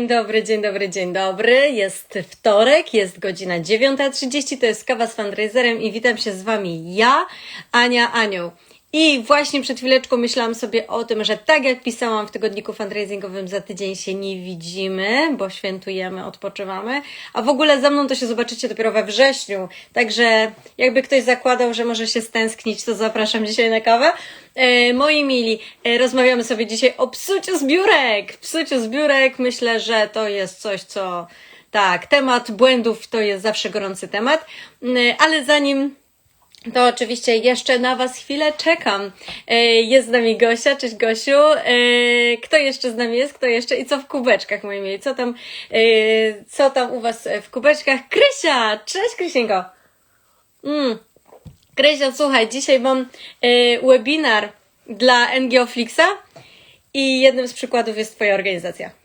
Dzień dobry, dzień dobry, dzień dobry. Jest wtorek, jest godzina 9.30, to jest kawa z fundraiserem i witam się z Wami ja, Ania Anioł. I właśnie przed chwileczką myślałam sobie o tym, że tak jak pisałam w tygodniku fundraisingowym, za tydzień się nie widzimy, bo świętujemy, odpoczywamy, a w ogóle ze mną to się zobaczycie dopiero we wrześniu. Także jakby ktoś zakładał, że może się stęsknić, to zapraszam dzisiaj na kawę. E, moi mili, e, rozmawiamy sobie dzisiaj o psuciu zbiórek. Psuciu zbiórek, myślę, że to jest coś, co tak, temat błędów to jest zawsze gorący temat, Mm, ale zanim to oczywiście jeszcze na Was chwilę czekam. E, Jest z nami Gosia, cześć Gosiu. E, Kto jeszcze z nami jest? Kto jeszcze? I co w kubeczkach, moi mieli? Co tam, e, co tam u Was w kubeczkach? Krysia! Cześć Krysieńko! Mm. Krysia, słuchaj, dzisiaj mam webinar dla NGO Flixa i jednym z przykładów jest Twoja organizacja.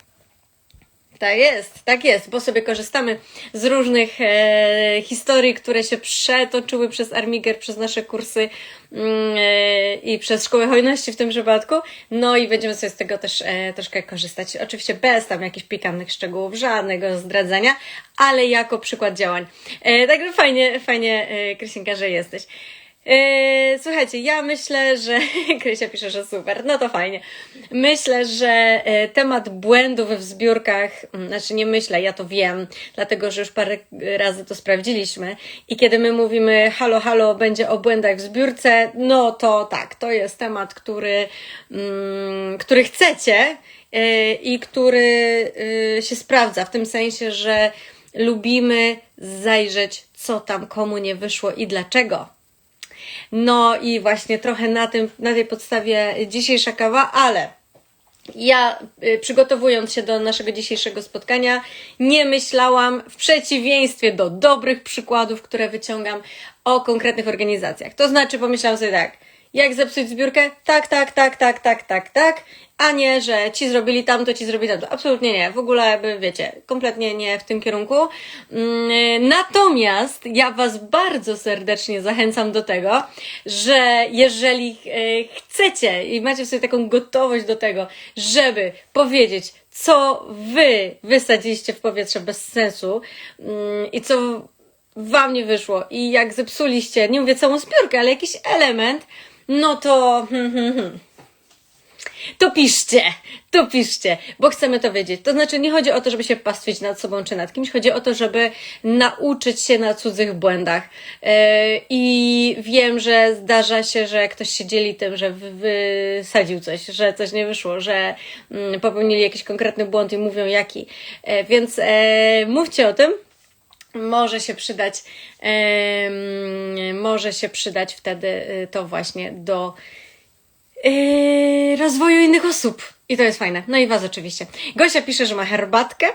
Tak jest, tak jest, bo sobie korzystamy z różnych e, historii, które się przetoczyły przez Armiger, przez nasze kursy mm, e, i przez Szkołę Hojności w tym przypadku. No i będziemy sobie z tego też e, troszkę korzystać. Oczywiście bez tam jakichś pikantnych szczegółów, żadnego zdradzania, ale jako przykład działań. E, także fajnie, fajnie, e, że jesteś. Yy, słuchajcie, ja myślę, że. Krysia pisze, że super, no to fajnie. Myślę, że e, temat błędów w zbiórkach, mm, znaczy nie myślę, ja to wiem, dlatego że już parę razy to sprawdziliśmy. I kiedy my mówimy halo, halo, będzie o błędach w zbiórce, no to tak, to jest temat, który, mm, który chcecie e, i który e, się sprawdza, w tym sensie, że lubimy zajrzeć, co tam komu nie wyszło i dlaczego. No i właśnie trochę na, tym, na tej podstawie dzisiejsza kawa, ale ja y, przygotowując się do naszego dzisiejszego spotkania, nie myślałam w przeciwieństwie do dobrych przykładów, które wyciągam o konkretnych organizacjach. To znaczy, pomyślałam sobie tak, jak zepsuć zbiórkę? Tak, tak, tak, tak, tak, tak, tak, a nie, że ci zrobili tamto, ci zrobili tamto. Absolutnie nie, w ogóle, wiecie, kompletnie nie w tym kierunku. Mm, Natomiast ja Was bardzo serdecznie zachęcam do tego, że jeżeli e, chcecie i macie w sobie taką gotowość do tego, żeby powiedzieć, co Wy wysadziliście w powietrze bez sensu mm, i co Wam nie wyszło i jak zepsuliście, nie mówię całą zbiórkę, ale jakiś element, no to hmm, hmm, hmm. To piszcie, to piszcie, bo chcemy to wiedzieć. To znaczy, nie chodzi o to, żeby się pastwić nad sobą czy nad kimś, chodzi o to, żeby nauczyć się na cudzych błędach. Yy, I wiem, że zdarza się, że ktoś się dzieli tym, że wy- wysadził coś, że coś nie wyszło, że mm, popełnili jakiś konkretny błąd i mówią jaki. Yy, Więc yy, mówcie o tym może się przydać, może się przydać wtedy y, to właśnie do y, rozwoju innych osób. I to jest fajne. No i Was oczywiście. Gosia pisze, że ma herbatkę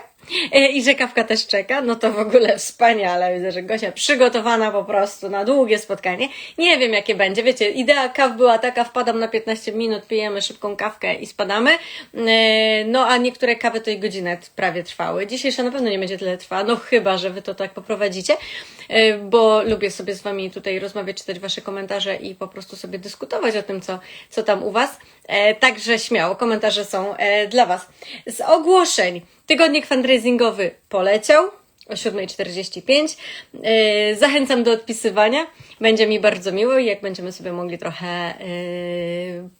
i że kawka też czeka. No to w ogóle wspaniale. Widzę, że Gosia przygotowana po prostu na długie spotkanie. Nie wiem, jakie będzie. Wiecie, idea kaw była taka, wpadam na 15 minut, pijemy szybką kawkę i spadamy. Y, No a niektóre kawy to i godzinę prawie trwały. Dzisiejsza na pewno nie będzie tyle trwała, no chyba, że Wy to tak poprowadzicie, y, bo lubię sobie z Wami tutaj rozmawiać, czytać Wasze komentarze i po prostu sobie dyskutować o tym, co, co tam u Was. E, Także śmiało, komentarze są e, dla Was. Z ogłoszeń. Tygodnik fundraisingowy poleciał o 7.45. E, Zachęcam do odpisywania. Będzie mi bardzo miło i jak będziemy sobie mogli trochę e,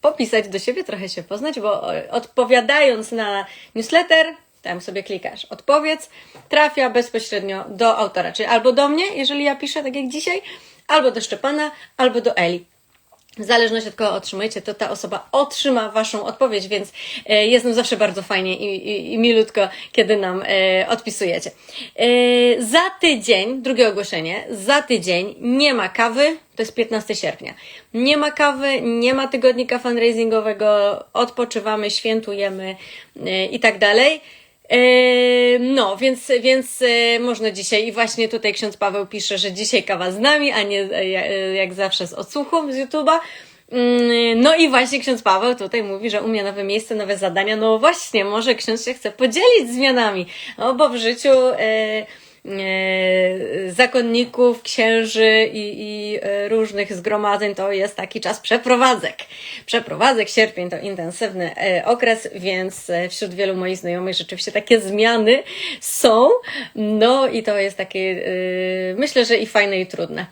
popisać do siebie, trochę się poznać, bo e, odpowiadając na newsletter, tam sobie klikasz odpowiedz, trafia bezpośrednio do autora, czyli albo do mnie, jeżeli ja piszę tak jak dzisiaj, albo do Szczepana, albo do Eli. W zależności od kogo otrzymujecie, to ta osoba otrzyma Waszą odpowiedź, więc e, jest nam zawsze bardzo fajnie i, i, i milutko, kiedy nam e, odpisujecie. E, za tydzień, drugie ogłoszenie, za tydzień nie ma kawy, to jest 15 sierpnia. Nie ma kawy, nie ma tygodnika fundraisingowego, odpoczywamy, świętujemy e, i tak dalej. Eee, No, więc, więc e, można dzisiaj, i właśnie tutaj ksiądz Paweł pisze, że dzisiaj kawa z nami, a nie e, ja- e, jak zawsze z odsłuchu z YouTube'a. Mm, No i właśnie ksiądz Paweł tutaj mówi, że u mnie nowe miejsce, nowe zadania. No właśnie, może ksiądz się chce podzielić zmianami, no bo w życiu e, e, zakonników, księży i, i e, różnych zgromadzeń to jest taki czas przeprowadzek. Przeprowadzek, sierpień to intensywny e, okres, więc e, wśród wielu moich znajomych rzeczywiście takie zmiany są. No i to jest takie, e, myślę, że i fajne i trudne.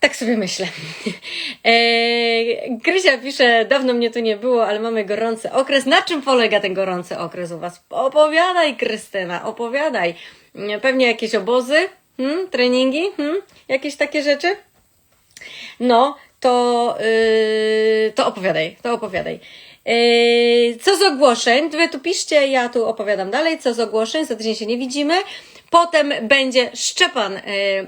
Tak sobie myślę. Eee, Krysia pisze, dawno mnie tu nie było, ale mamy gorący okres. Na czym polega ten gorący okres u Was? Opowiadaj, Krystyna, opowiadaj. Mm, Pewnie jakieś obozy, hmm? treningi, hmm? jakieś takie rzeczy? No, to, yy, to opowiadaj, to opowiadaj. Yy, co z ogłoszeń? Wy tu piszcie, ja tu opowiadam dalej. Co z ogłoszeń? Za tydzień się nie widzimy. Potem będzie Szczepan yy,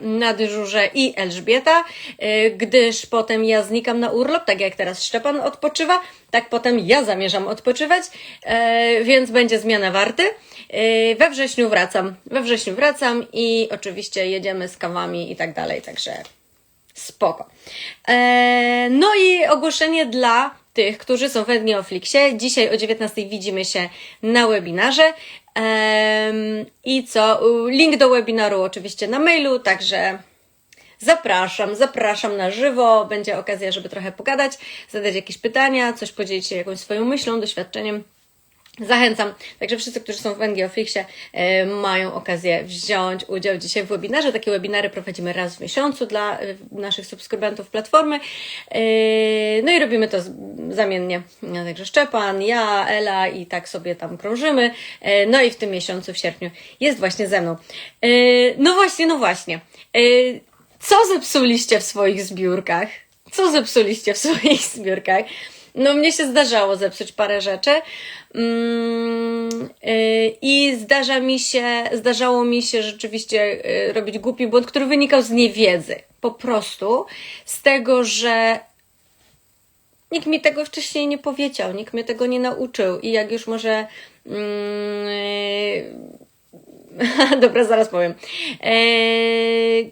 na dyżurze i Elżbieta, yy, gdyż potem ja znikam na urlop, tak jak teraz Szczepan odpoczywa, tak potem ja zamierzam odpoczywać, więc będzie zmiana warty. We wrześniu wracam, we wrześniu wracam i oczywiście jedziemy z kawami i tak dalej, także Spoko. No i ogłoszenie dla tych, którzy są w Etnioflixie. Dzisiaj o 19 widzimy się na webinarze. I co? Link do webinaru oczywiście na mailu, także zapraszam, zapraszam na żywo. Będzie okazja, żeby trochę pogadać, zadać jakieś pytania, coś podzielić się jakąś swoją myślą, doświadczeniem. Zachęcam. Także wszyscy, którzy są w NGOFlixie, e, mają okazję wziąć udział dzisiaj w webinarze. Takie webinary prowadzimy raz w miesiącu dla e, naszych subskrybentów platformy. E, no i robimy to zamiennie. Także Szczepan, ja, Ela i tak sobie tam krążymy. No i w tym miesiącu, w sierpniu, jest właśnie ze mną. No właśnie, no właśnie. Co zepsuliście w swoich zbiórkach? Co zepsuliście w swoich zbiórkach? No, mnie się zdarzało zepsuć parę rzeczy. Mm, yy, I zdarza mi się, zdarzało mi się rzeczywiście yy, robić głupi błąd, który wynikał z niewiedzy. Po prostu z tego, że nikt mi tego wcześniej nie powiedział, nikt mnie tego nie nauczył. I jak już może. Mm, dobra, zaraz powiem. Yy,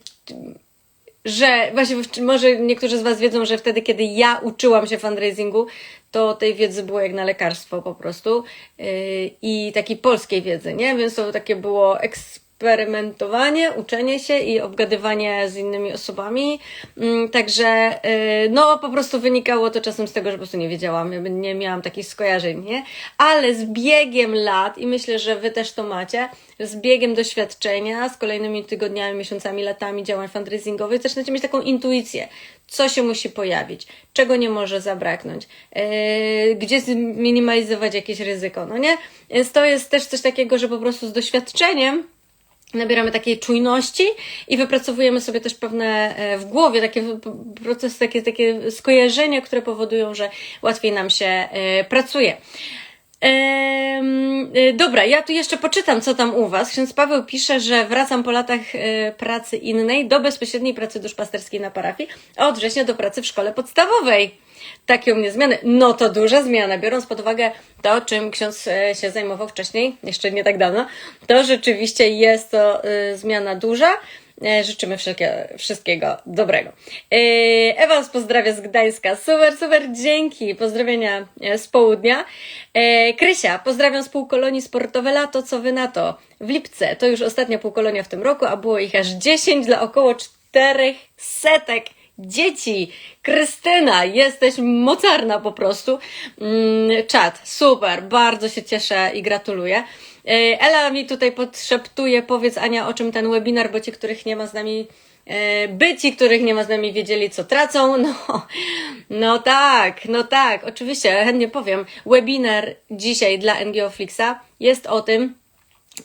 że właśnie może niektórzy z Was wiedzą, że wtedy, kiedy ja uczyłam się fundraisingu, to tej wiedzy było jak na lekarstwo po prostu yy, i takiej polskiej wiedzy, nie? Więc to takie było eksperymentowanie, uczenie się i obgadywanie z innymi osobami. Mm, Także yy, no po prostu wynikało to czasem z tego, że po prostu nie wiedziałam, nie miałam takich skojarzeń, nie? Ale z biegiem lat i myślę, że Wy też to macie, z biegiem doświadczenia, z kolejnymi tygodniami, miesiącami, latami działań fundraisingowych, zaczynacie mieć taką intuicję, co się musi pojawić, czego nie może zabraknąć, yy, gdzie zminimalizować jakieś ryzyko, no nie? Więc to jest też coś takiego, że po prostu z doświadczeniem nabieramy takiej czujności i wypracowujemy sobie też pewne e, w głowie takie procesy, takie, takie skojarzenia, które powodują, że łatwiej nam się e, pracuje. E, dobra, ja tu jeszcze poczytam, co tam u Was. Ksiądz Paweł pisze, że wracam po latach pracy innej do bezpośredniej pracy duszpasterskiej na parafii, a od września do pracy w szkole podstawowej. Takie u mnie zmiany. No to duża zmiana, biorąc pod uwagę to, czym ksiądz e, się zajmował wcześniej, jeszcze nie tak dawno, to rzeczywiście jest to e, zmiana duża. E, Życzymy wszystkiego dobrego. E, Ewa nas pozdrawia z Gdańska. Super, super, dzięki. Pozdrowienia z południa. Krysia, pozdrawiam z półkolonii sportowe lato. Co wy na to? W lipce. To już ostatnia półkolonia w tym roku, a było ich aż 10 dla około 4 setek dzieci. Krystyna, jesteś mocarna po prostu. Mm, Czad, super, bardzo się cieszę i gratuluję. E, Ela mi tutaj podszeptuje, powiedz Ania, o czym ten webinar, bo ci, których nie ma z nami, e, by ci, których nie ma z nami, wiedzieli, co tracą. No, no tak, no tak, oczywiście, chętnie powiem. Webinar dzisiaj dla NGO Flixa jest o tym,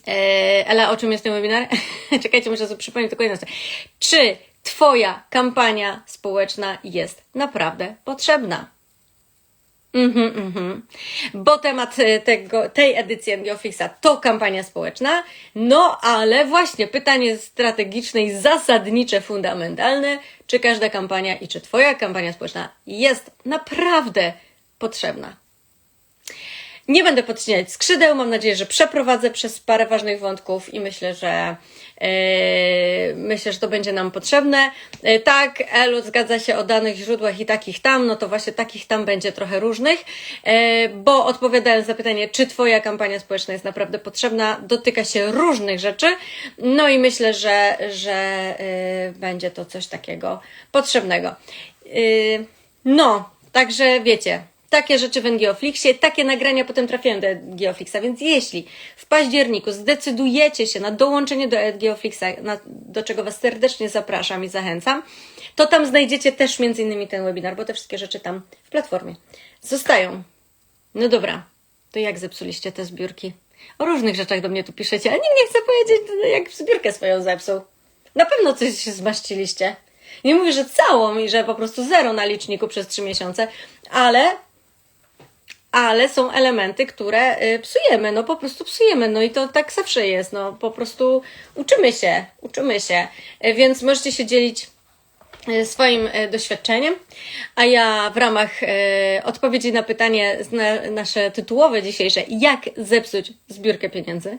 E, Ela, o czym jest ten webinar? Czekajcie, muszę sobie przypomnieć tylko jedno. Czy Twoja kampania społeczna jest naprawdę potrzebna? Mhm, mhm. Bo temat e, tego, tej edycji NGOFixa to kampania społeczna, no ale właśnie pytanie strategiczne i zasadnicze, fundamentalne, czy każda kampania i czy Twoja kampania społeczna jest naprawdę potrzebna? Nie będę podcinać skrzydeł. Mam nadzieję, że przeprowadzę przez parę ważnych wątków i myślę, że yy, myślę, że to będzie nam potrzebne. Yy, tak, Elu zgadza się o danych źródłach i takich tam, no to właśnie takich tam będzie trochę różnych, yy, bo odpowiadając na pytanie, czy Twoja kampania społeczna jest naprawdę potrzebna, dotyka się różnych rzeczy. No i myślę, że, że yy, będzie to coś takiego potrzebnego. Yy, no, także wiecie, takie rzeczy w NGOflixie, takie nagrania potem trafiają do NGOflixa, więc jeśli w październiku zdecydujecie się na dołączenie do NGOflixa, na, do czego Was serdecznie zapraszam i zachęcam, to tam znajdziecie też między innymi ten webinar, bo te wszystkie rzeczy tam w platformie zostają. No dobra, to jak zepsuliście te zbiórki? O różnych rzeczach do mnie tu piszecie, a nikt nie chce powiedzieć, jak zbiórkę swoją zepsuł. Na pewno coś się zmaściliście. Nie mówię, że całą i że po prostu zero na liczniku przez trzy miesiące, ale ale są elementy, które y, psujemy, no po prostu psujemy, no i to tak zawsze jest, no po prostu uczymy się, uczymy się, Y, więc możecie się dzielić y, swoim doświadczeniem, a ja w ramach odpowiedzi na pytanie nasze tytułowe dzisiejsze, jak zepsuć zbiórkę pieniędzy,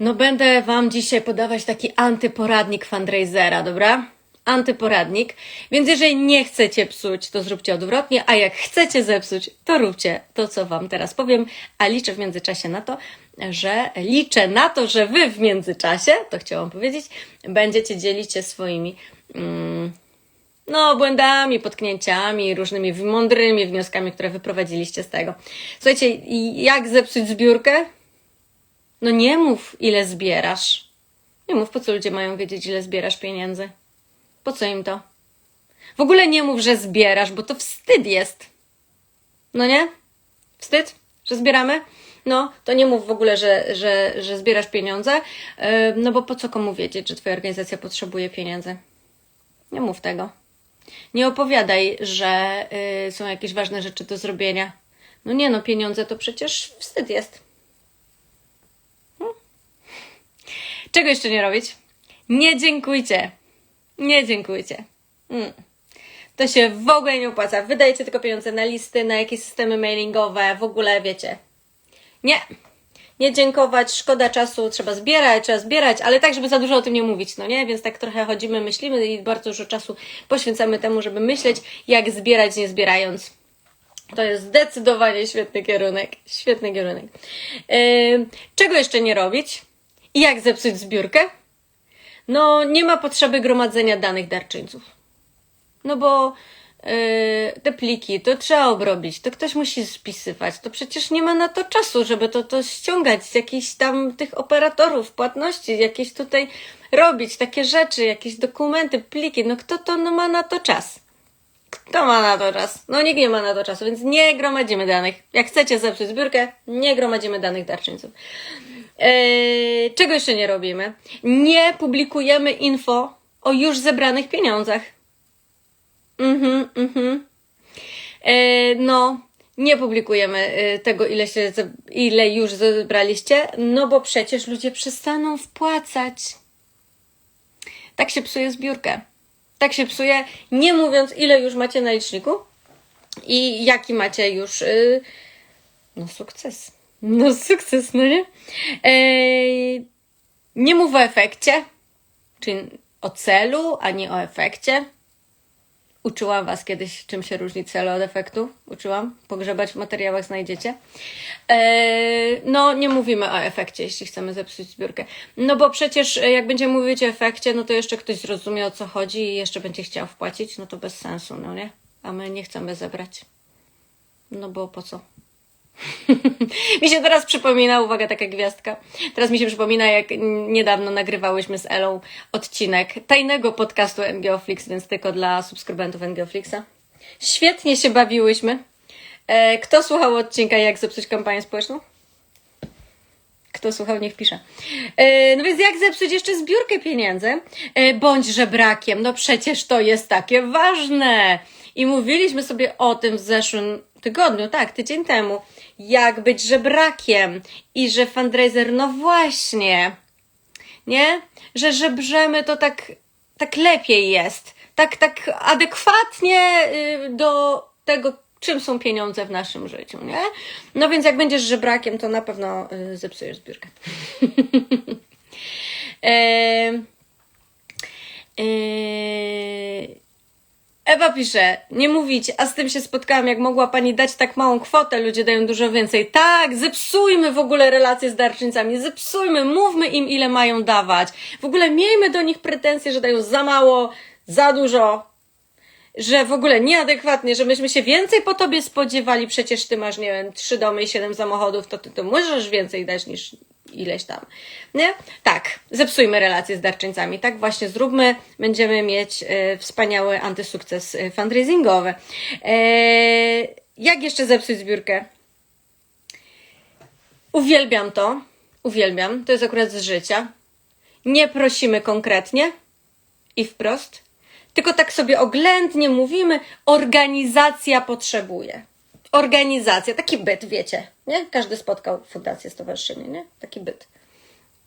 no będę Wam dzisiaj podawać taki antyporadnik fundraisera, dobra? Antyporadnik. Więc jeżeli nie chcecie psuć, to zróbcie odwrotnie, a jak chcecie zepsuć, to róbcie to, co Wam teraz powiem, a liczę w międzyczasie na to, że liczę na to, że Wy w międzyczasie, to chciałam powiedzieć, będziecie dzielić się swoimi mm, no, błędami, potknięciami, różnymi mądrymi wnioskami, które wyprowadziliście z tego. Słuchajcie, jak zepsuć zbiórkę? No nie mów, ile zbierasz. Nie mów, po co ludzie mają wiedzieć, ile zbierasz pieniędzy. Po co im to? W ogóle nie mów, że zbierasz, bo to wstyd jest. No nie? Wstyd, że zbieramy? No, to nie mów w ogóle, że, że, że zbierasz pieniądze, yy, no bo po co komu wiedzieć, że Twoja organizacja potrzebuje pieniędzy? Nie mów tego. Nie opowiadaj, że yy, są jakieś ważne rzeczy do zrobienia. No nie no, pieniądze to przecież wstyd jest. Czego jeszcze nie robić? Nie dziękujcie. Nie dziękujcie. Mm. To się w ogóle nie opłaca. Wydajecie tylko pieniądze na listy, na jakieś systemy mailingowe, w ogóle wiecie. Nie. Nie dziękować, szkoda czasu, trzeba zbierać, trzeba zbierać, ale tak, żeby za dużo o tym nie mówić, no nie? Więc tak trochę chodzimy, myślimy i bardzo dużo czasu poświęcamy temu, żeby myśleć, jak zbierać, nie zbierając. To jest zdecydowanie świetny kierunek. Świetny kierunek. Yy, czego jeszcze nie robić? I jak zepsuć zbiórkę? No, nie ma potrzeby gromadzenia danych darczyńców. No bo yy, te pliki to trzeba obrobić, to ktoś musi spisywać. To przecież nie ma na to czasu, żeby to, to ściągać z jakichś tam tych operatorów płatności, jakieś tutaj robić takie rzeczy, jakieś dokumenty, pliki. No kto to no, ma na to czas? Kto ma na to czas? No nikt nie ma na to czasu, więc nie gromadzimy danych. Jak chcecie zepsuć zbiórkę, nie gromadzimy danych darczyńców. Eee, czego jeszcze nie robimy? Nie publikujemy info o już zebranych pieniądzach. Mhm, mhm. Eee, no, nie publikujemy e, tego, ile, się, ile już zebraliście, no bo przecież ludzie przestaną wpłacać. Tak się psuje zbiórkę. Tak się psuje, nie mówiąc, ile już macie na liczniku i jaki macie już no sukces. No sukces, no nie? Nie mów o efekcie, czyli o celu, a nie o efekcie. Uczyłam Was kiedyś, czym się różni cel od efektu. Uczyłam. Pogrzebać w materiałach znajdziecie. Eee, no, nie mówimy o efekcie, jeśli chcemy zepsuć zbiórkę. No bo przecież e, jak będziemy mówić o efekcie, no to jeszcze ktoś zrozumie o co chodzi i jeszcze będzie chciał wpłacić, no to bez sensu, no nie? A my nie chcemy zebrać. No bo po co? Mi się teraz przypomina, uwaga, taka gwiazdka. Teraz mi się przypomina, jak niedawno nagrywałyśmy z Elą odcinek tajnego podcastu NGOflix, więc tylko dla subskrybentów NGOflixa. Świetnie się bawiłyśmy. E, Kto słuchał odcinka Jak zepsuć kampanię społeczną? Kto słuchał, niech pisze. E, No więc jak zepsuć jeszcze zbiórkę pieniędzy? E, Bądź żebrakiem. No przecież to jest takie ważne. I mówiliśmy sobie o tym w zeszłym tygodniu, tak, tydzień temu. Jak być żebrakiem. I że fundraiser, no właśnie. Nie? Że żebrzemy to tak, tak lepiej jest. Tak, tak adekwatnie y, do tego, czym są pieniądze w naszym życiu, nie? No więc jak będziesz żebrakiem, to na pewno y, zepsujesz zbiórkę. Em, y, Ewa pisze, nie mówić, a z tym się spotkałam, jak mogła pani dać tak małą kwotę, ludzie dają dużo więcej. Tak, zepsujmy w ogóle relacje z darczyńcami, zepsujmy, mówmy im, ile mają dawać. W ogóle miejmy do nich pretensje, że dają za mało, za dużo, że w ogóle nieadekwatnie, że myśmy się więcej po tobie spodziewali, przecież ty masz, nie wiem, trzy domy i siedem samochodów, to ty to możesz więcej dać niż ileś tam. Nie? Tak, zepsujmy relacje z darczyńcami. Tak właśnie zróbmy. Będziemy mieć e, wspaniały antysukces e, fundraisingowy. E, jak jeszcze zepsuć zbiórkę? Uwielbiam to. Uwielbiam. To jest akurat z życia. Nie prosimy konkretnie i wprost, tylko tak sobie oględnie mówimy, organizacja potrzebuje. Organizacja, taki byt, wiecie, nie? Każdy spotkał fundację, stowarzyszenie, nie? Taki byt.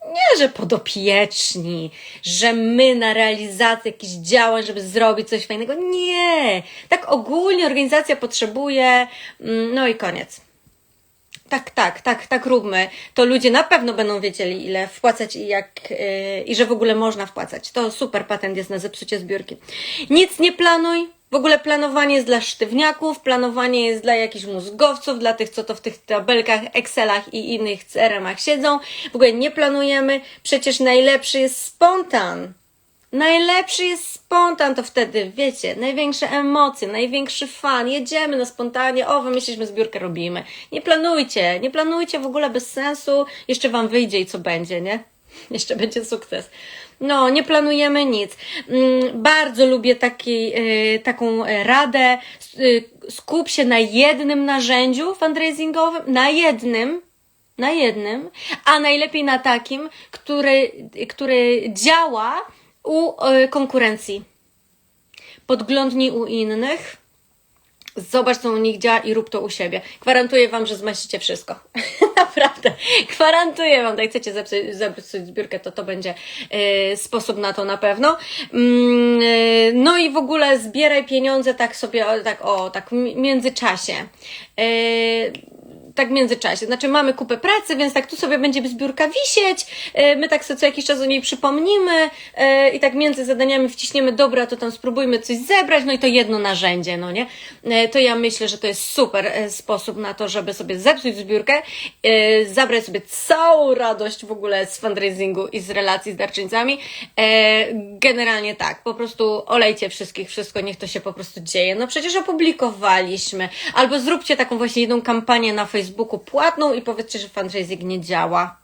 Nie, że podopieczni, że my na realizację jakichś działań, żeby zrobić coś fajnego. Nie! Tak ogólnie organizacja potrzebuje, mm, no i koniec. Tak, tak, tak, tak róbmy. To ludzie na pewno będą wiedzieli, ile wpłacać i jak, yy, i że w ogóle można wpłacać. To super patent jest na zepsucie zbiórki. Nic nie planuj. W ogóle planowanie jest dla sztywniaków, planowanie jest dla jakichś mózgowców, dla tych, co to w tych tabelkach, Excelach i innych CRM-ach siedzą. W ogóle nie planujemy. Przecież najlepszy jest spontan. Najlepszy jest spontan, to wtedy, wiecie, największe emocje, największy fan, jedziemy na spontanie, o, wymyśliliśmy zbiórkę, robimy. Nie planujcie, nie planujcie w ogóle bez sensu, jeszcze Wam wyjdzie i co będzie, nie? Jeszcze będzie sukces. No, nie planujemy nic. Mm, Bardzo lubię taki, y, taką e, radę. Y, Skup się na jednym narzędziu fundraisingowym, na jednym, na jednym, a najlepiej na takim, który, który działa u konkurencji. Podglądnij u innych, zobacz co u nich działa i rób to u siebie. Gwarantuję Wam, że zmaścicie wszystko. Naprawdę. Gwarantuję Wam, jak chcecie zepsuć, zepsuć zbiórkę, to to będzie y, sposób na to na pewno. Mm, y, no i w ogóle zbieraj pieniądze tak sobie, tak o, tak w międzyczasie. Y, tak w międzyczasie. Znaczy mamy kupę pracy, więc tak tu sobie będzie zbiórka wisieć, e, my tak sobie co jakiś czas o niej przypomnimy e, i tak między zadaniami wciśniemy, dobra, to tam spróbujmy coś zebrać, no i to jedno narzędzie, no nie? E, To ja myślę, że to jest super sposób na to, żeby sobie zepsuć zbiórkę, zabrać sobie całą radość w ogóle z fundraisingu i z relacji z darczyńcami. Generalnie tak, po prostu olejcie wszystkich, wszystko, niech to się po prostu dzieje. No przecież opublikowaliśmy, albo zróbcie taką właśnie jedną kampanię na Facebooku płatną i powiedzcie, że fundraising nie działa.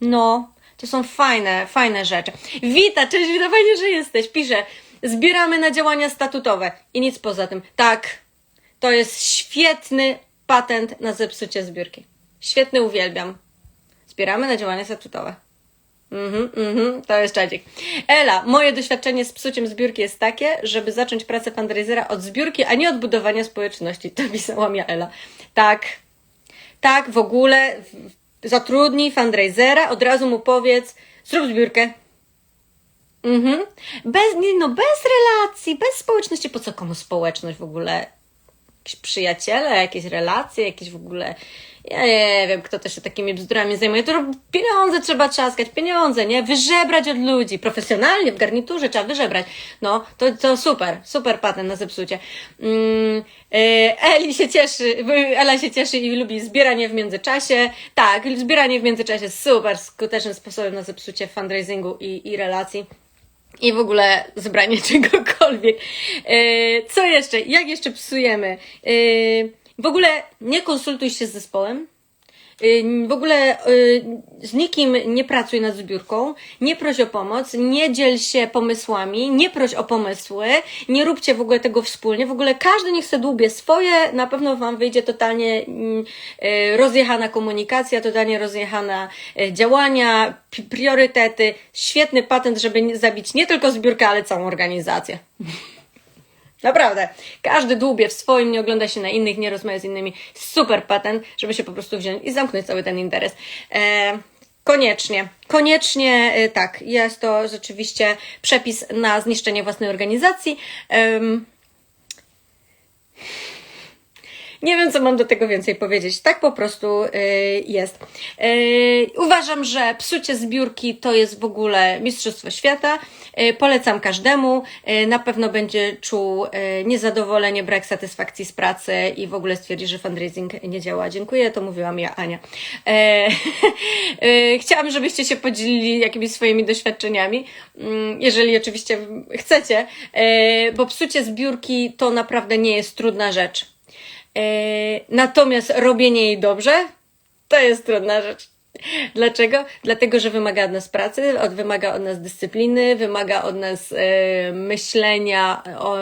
No, to są fajne, fajne rzeczy. Wita, cześć, Wita, fajnie, że jesteś. Pisze, zbieramy na działania statutowe i nic poza tym. Tak, to jest świetny patent na zepsucie zbiórki. Świetny, uwielbiam. Zbieramy na działania statutowe. Mhm, mhm, to jest czadzik. Ela, moje doświadczenie z psuciem zbiórki jest takie, żeby zacząć pracę fundraisera od zbiórki, a nie od budowania społeczności. To pisała mi Ela. Tak, tak, w ogóle zatrudnij fundraisera, od razu mu powiedz, zrób zbiórkę. Mhm. Bez, no, bez relacji, bez społeczności. Po co komu społeczność w ogóle? Jakieś przyjaciele, jakieś relacje, jakieś w ogóle. Ja nie wiem, kto też się takimi bzdurami zajmuje. To pieniądze trzeba trzaskać, pieniądze, nie? Wyżebrać od ludzi. Profesjonalnie, w garniturze trzeba wyżebrać. No, to, to super, super patent na zepsucie. Mm, e, Eli się cieszy, Ela się cieszy i lubi zbieranie w międzyczasie. Tak, zbieranie w międzyczasie super skutecznym sposobem na zepsucie fundraisingu i, i relacji i w ogóle zebranie czegokolwiek. Yy, co jeszcze? Jak jeszcze psujemy? Yy, w ogóle nie konsultuj się z zespołem. Yy, W ogóle yy, z nikim nie pracuj nad zbiórką, nie proś o pomoc, nie dziel się pomysłami, nie proś o pomysły, nie róbcie w ogóle tego wspólnie. W ogóle każdy niech sobie dłubie swoje, na pewno Wam wyjdzie totalnie mm, yy, rozjechana komunikacja, totalnie rozjechana działania, priorytety. Świetny patent, żeby zabić nie tylko zbiórkę, ale całą organizację. Naprawdę. Każdy dłubie w swoim, nie ogląda się na innych, nie rozmawia z innymi. Super patent, żeby się po prostu wziąć i zamknąć cały ten interes. E, koniecznie, koniecznie e, tak. Jest to rzeczywiście przepis na zniszczenie własnej organizacji. Em, Nie wiem, co mam do tego więcej powiedzieć. Tak po prostu y, jest. Y, uważam, że psucie zbiórki to jest w ogóle Mistrzostwo Świata. Y, polecam każdemu. Na pewno będzie czuł niezadowolenie, brak satysfakcji z pracy i w ogóle stwierdzi, że fundraising nie działa. Dziękuję, to mówiłam ja, Ania. Chciałam, żebyście się podzielili jakimiś swoimi doświadczeniami, mm, jeżeli oczywiście chcecie, bo psucie zbiórki to naprawdę nie jest trudna rzecz. E, Natomiast robienie jej dobrze to jest trudna rzecz. Dlaczego? Dlatego, że wymaga od nas pracy, od, wymaga od nas dyscypliny, wymaga od nas e, myślenia o,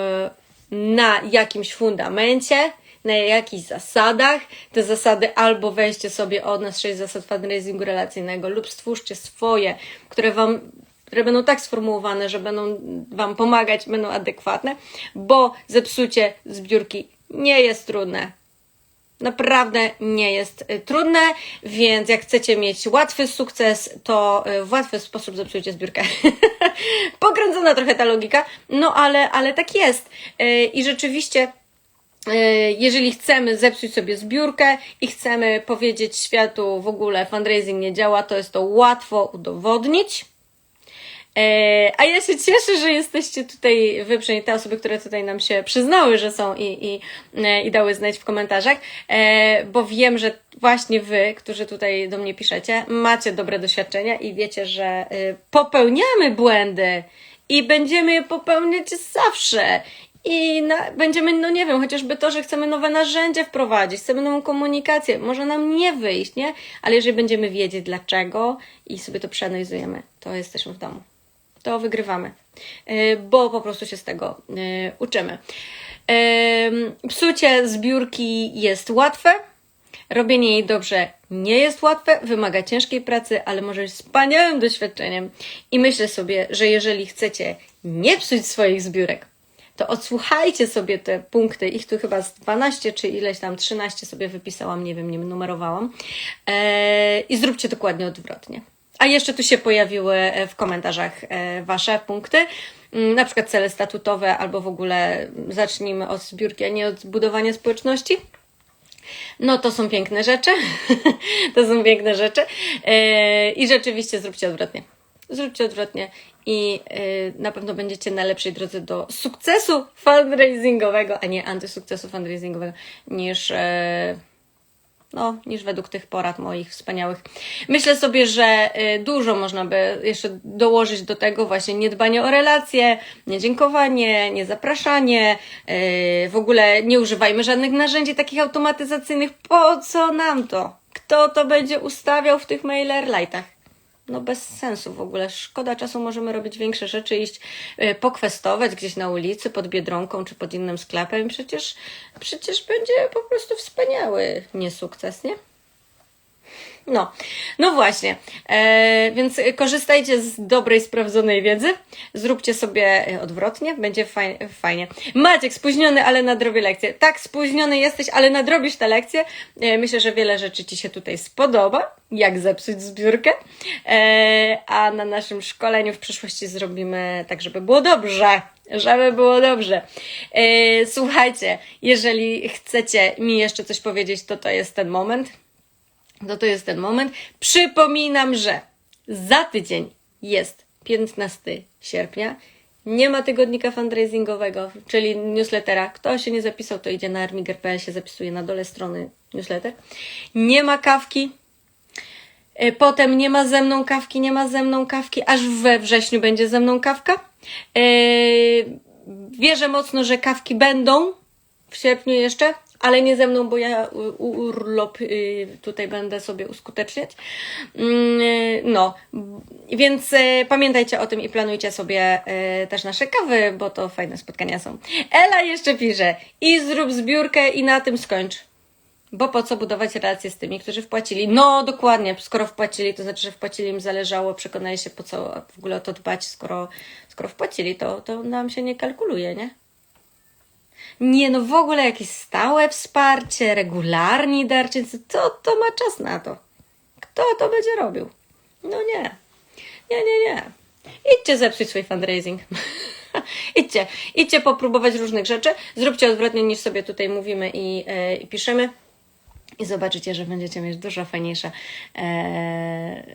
na jakimś fundamencie, na jakichś zasadach. Te zasady albo weźcie sobie od nas sześć zasad fundraisingu relacyjnego lub stwórzcie swoje, które Wam które będą tak sformułowane, że będą Wam pomagać, będą adekwatne, bo zepsucie zbiórki nie jest trudne. Naprawdę nie jest y, trudne, więc jak chcecie mieć łatwy sukces, to y, w łatwy sposób zepsujcie zbiórkę. Pokręcona trochę ta logika, no ale, ale tak jest. Y, I rzeczywiście jeżeli chcemy zepsuć sobie zbiórkę i chcemy powiedzieć światu w ogóle fundraising nie działa, to jest to łatwo udowodnić. E, A ja się cieszę, że jesteście tutaj, wy przynajmniej te osoby, które tutaj nam się przyznały, że są i, i, e, i dały znać w komentarzach, e, bo wiem, że właśnie wy, którzy tutaj do mnie piszecie, macie dobre doświadczenia i wiecie, że e, popełniamy błędy i będziemy je popełniać zawsze. I na, będziemy, no nie wiem, chociażby to, że chcemy nowe narzędzie wprowadzić, chcemy nową komunikację, może nam nie wyjść, nie? Ale jeżeli będziemy wiedzieć dlaczego i sobie to przeanalizujemy, to jesteśmy w domu. To wygrywamy, Yy, bo po prostu się z tego yy, uczymy. Yy, Psucie zbiórki jest łatwe, Robienie jej dobrze nie jest łatwe, wymaga ciężkiej pracy, ale może być wspaniałym doświadczeniem. I myślę sobie, że jeżeli chcecie nie psuć swoich zbiórek, to odsłuchajcie sobie te punkty, ich tu chyba z 12 czy ileś tam 13 sobie wypisałam, nie wiem, nie numerowałam, eee, i zróbcie dokładnie odwrotnie. A jeszcze tu się pojawiły e, w komentarzach e, Wasze punkty, Mm, na przykład cele statutowe, albo w ogóle zacznijmy od zbiórki, a nie od budowania społeczności. No to są piękne rzeczy. to są piękne rzeczy. Yy, I rzeczywiście zróbcie odwrotnie. Zróbcie odwrotnie i na pewno będziecie na lepszej drodze do sukcesu fundraisingowego, a nie antysukcesu fundraisingowego niż. No, niż według tych porad moich wspaniałych. Myślę sobie, że y, dużo można by jeszcze dołożyć do tego właśnie niedbanie o relacje, niedziękowanie, niezapraszanie, y, w ogóle nie używajmy żadnych narzędzi takich automatyzacyjnych. Po co nam to? Kto to będzie ustawiał w tych mailerlightach? No bez sensu w ogóle. Szkoda czasu, możemy robić większe rzeczy, iść y, pokwestować gdzieś na ulicy, pod Biedronką czy pod innym sklepem. Przecież, przecież będzie po prostu wspaniały niesukces, nie? No, no właśnie. E, więc korzystajcie z dobrej, sprawdzonej wiedzy. Zróbcie sobie odwrotnie, będzie faj, fajnie. Maciek, spóźniony, ale nadrobię lekcję. Tak, spóźniony jesteś, ale nadrobisz tę lekcję. E, myślę, że wiele rzeczy Ci się tutaj spodoba, jak zepsuć zbiórkę. E, a na naszym szkoleniu w przyszłości zrobimy tak, żeby było dobrze żeby było dobrze. E, słuchajcie, jeżeli chcecie mi jeszcze coś powiedzieć, to to jest ten moment to to jest ten moment. Przypominam, że za tydzień jest 15 sierpnia. Nie ma tygodnika fundraisingowego, czyli newslettera. Kto się nie zapisał, to idzie na armiger.pl, się zapisuje na dole strony newsletter. Nie ma kawki. E, Potem nie ma ze mną kawki, nie ma ze mną kawki, aż we wrześniu będzie ze mną kawka. Yy, wierzę mocno, że kawki będą w sierpniu jeszcze, ale nie ze mną, bo ja urlop y, tutaj będę sobie uskuteczniać. Mm, y, no, więc y, pamiętajcie o tym i planujcie sobie też nasze kawy, bo to fajne spotkania są. Ela jeszcze pisze i zrób zbiórkę i na tym skończ. Bo po co budować relacje z tymi, którzy wpłacili? No, dokładnie, skoro wpłacili, to znaczy, że wpłacili im zależało, przekonali się, po co w ogóle o to dbać, skoro, skoro wpłacili, to, to nam się nie kalkuluje, nie? Nie, no w ogóle jakieś stałe wsparcie, regularni darczyńcy, to, to ma czas na to. Kto to będzie robił? No nie. Nie, nie, nie. Idźcie zepsuć swój fundraising. idźcie, idźcie popróbować różnych rzeczy, zróbcie odwrotnie niż sobie tutaj mówimy i, e, i piszemy. I zobaczycie, że będziecie mieć dużo fajniejsze e,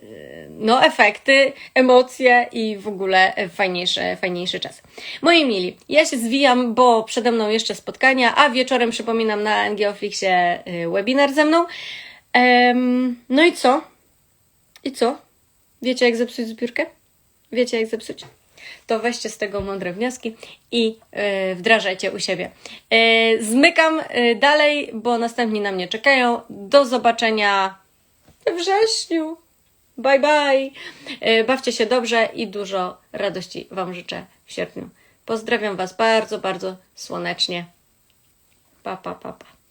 no, efekty, emocje i w ogóle fajniejszy, fajniejszy czas. Moi mili, ja się zwijam, bo przede mną jeszcze spotkania, a wieczorem przypominam na Angioflixie y, webinar ze mną. Em, no i co? I co? Wiecie, jak zepsuć zbiórkę? Wiecie, jak zepsuć? To weźcie z tego mądre wnioski i yy, wdrażajcie u siebie. Yy, zmykam yy, dalej, bo następni na mnie czekają. Do zobaczenia we wrześniu. Bye bye. Bawcie się dobrze i dużo radości Wam życzę w sierpniu. Pozdrawiam Was bardzo, bardzo słonecznie. Pa, pa, pa, pa.